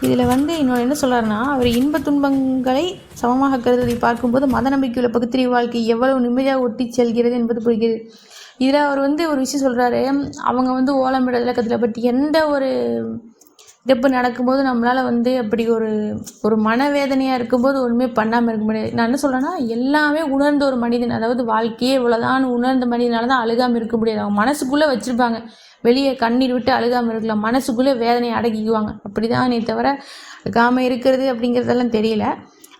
இதில் வந்து இன்னொன்று என்ன சொல்கிறாருன்னா அவர் இன்ப துன்பங்களை சமமாக கருதுவதை பார்க்கும்போது மத நம்பிக்கையுள்ள பகுத்தறிவு வாழ்க்கை எவ்வளவு நிம்மதியாக ஒட்டி செல்கிறது என்பது புரிகிறது. இதில் அவர் வந்து ஒரு விஷயம் சொல்கிறாரு அவங்க வந்து ஓலமிடல கத்துல பட் எந்த ஒரு இப்போ நடக்கும்போது நம்மளால் வந்து அப்படி ஒரு ஒரு மனவேதனையாக இருக்கும்போது ஒன்றுமே பண்ணாமல் இருக்க முடியாது. நான் என்ன சொல்கிறேன்னா எல்லாமே உணர்ந்த ஒரு மனிதன். அதாவது வாழ்க்கையே இவ்வளோதான் உணர்ந்த மனிதனால தான் அழுகாமல் இருக்க முடியாது. அவங்க மனசுக்குள்ளே வச்சுருப்பாங்க. வெளியே கண்ணீர் விட்டு அழுகாமல் இருக்கலாம். மனசுக்குள்ளே வேதனையை அடக்கிக்குவாங்க. அப்படி தானே தவிர அழுகாமல் இருக்கிறது அப்படிங்கிறதெல்லாம் தெரியல.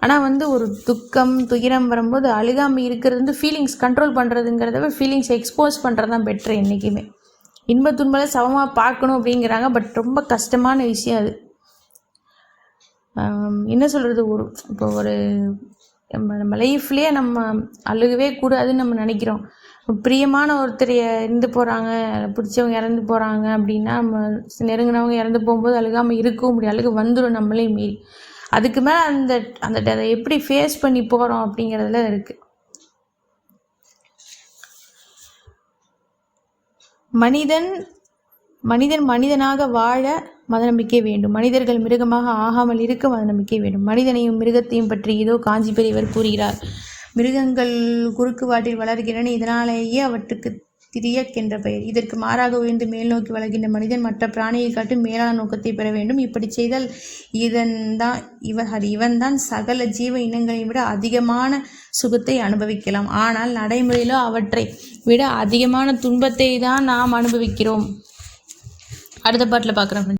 ஆனால் வந்து ஒரு துக்கம் துயரம் வரும்போது அழுகாமல் இருக்கிறது வந்து ஃபீலிங்ஸ் கண்ட்ரோல் பண்ணுறதுங்கிறத விட ஃபீலிங்ஸ் எக்ஸ்போஸ் பண்ணுறது தான் பெட்ரு என்றைக்குமே இன்ப துன்பலை சமமாக பார்க்கணும் அப்படிங்கிறாங்க பட் ரொம்ப கஷ்டமான விஷயம் அது. என்ன சொல்கிறது ஒரு இப்போ ஒரு நம்ம நம்ம லைஃப்லேயே நம்ம அழுகவே கூடாதுன்னு நம்ம நினைக்கிறோம். பிரியமான ஒருத்தர் இறந்து போகிறாங்க பிடிச்சவங்க இறந்து போகிறாங்க அப்படின்னா நம்ம நெருங்கினவங்க இறந்து போகும்போது அழுகாமல் இருக்கவும் முடியும் அழுக வந்துடும் நம்மளே மீறி. அதுக்கு மேலே அந்த அந்த அதை எப்படி ஃபேஸ் பண்ணி போகிறோம் அப்படிங்கிறதுல இருக்குது மனிதன் மனிதன் மனிதனாக வாழ மத நம்பிக்கை வேண்டும். மனிதர்கள் மிருகமாக ஆகாமல் இருக்க மத நம்பிக்கை வேண்டும். மனிதனையும் மிருகத்தையும் பற்றி இதோ காஞ்சி பெரியவர் கூறுகிறார். மிருகங்கள் குறுக்கு வாட்டில் வளர்கிறன. இதனாலேயே அவற்றுக்கு திரியக் என்ற பெயர். இதற்கு மாறாக உயர்ந்து மேல் நோக்கி வளர்கின்ற மனிதன் மற்ற பிராணியை காட்டும் மேலான நோக்கத்தை பெற வேண்டும். இப்படி செய்தால் இதன் தான் இவ இவன்தான் சகல ஜீவ இனங்களை விட அதிகமான சுகத்தை அனுபவிக்கலாம். ஆனால் நடைமுறையிலோ அவற்றை விட அதிகமான துன்பத்தை தான் நாம் அனுபவிக்கிறோம். அடுத்த பாட்டில் பார்க்குறோம்